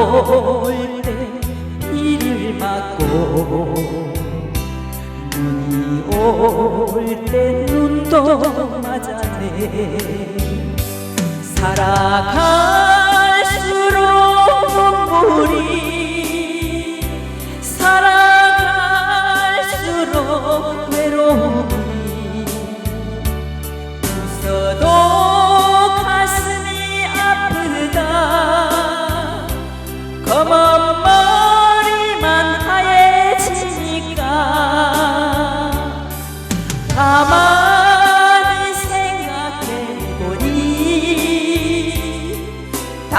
올때 비를 맞고 눈이 올 때 눈도 맞았네. 살아갈수록 눈물이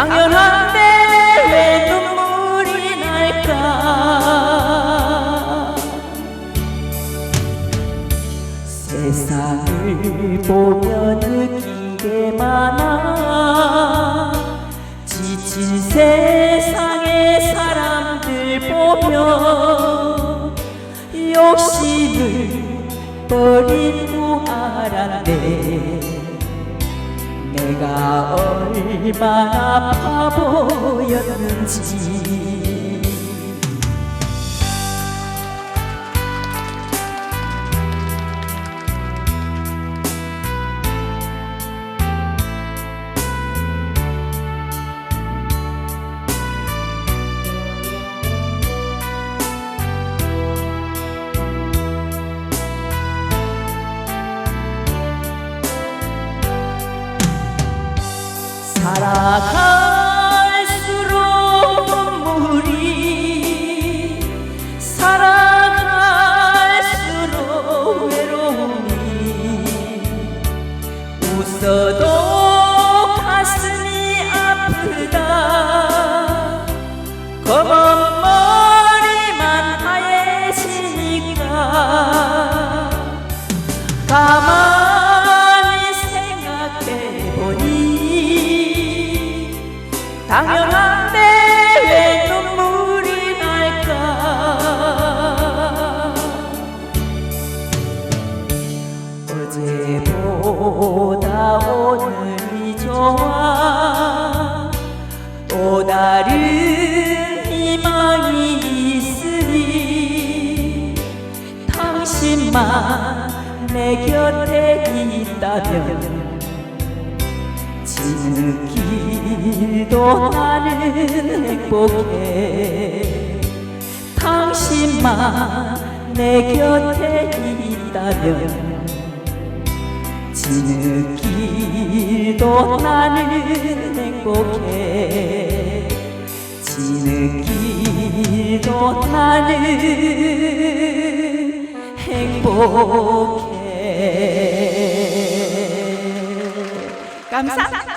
당연한데 왜 눈물이 날까? 세상을 보며 느낀 게 많아. 지친 세상의 사람들 보며 욕심을 버린 무아란데 내가 얼마나 바보였는지 살아 당연한데 왜 눈물이 날까? 어제보다 오늘이 좋아 또 다른 희망이 있으니 당신만 내 곁에 있다면 지 느길도 나는 행복해 당신만 내 곁에 있다면 지느길도 나는 행복해 지느길도 나는 행복해 감사합니다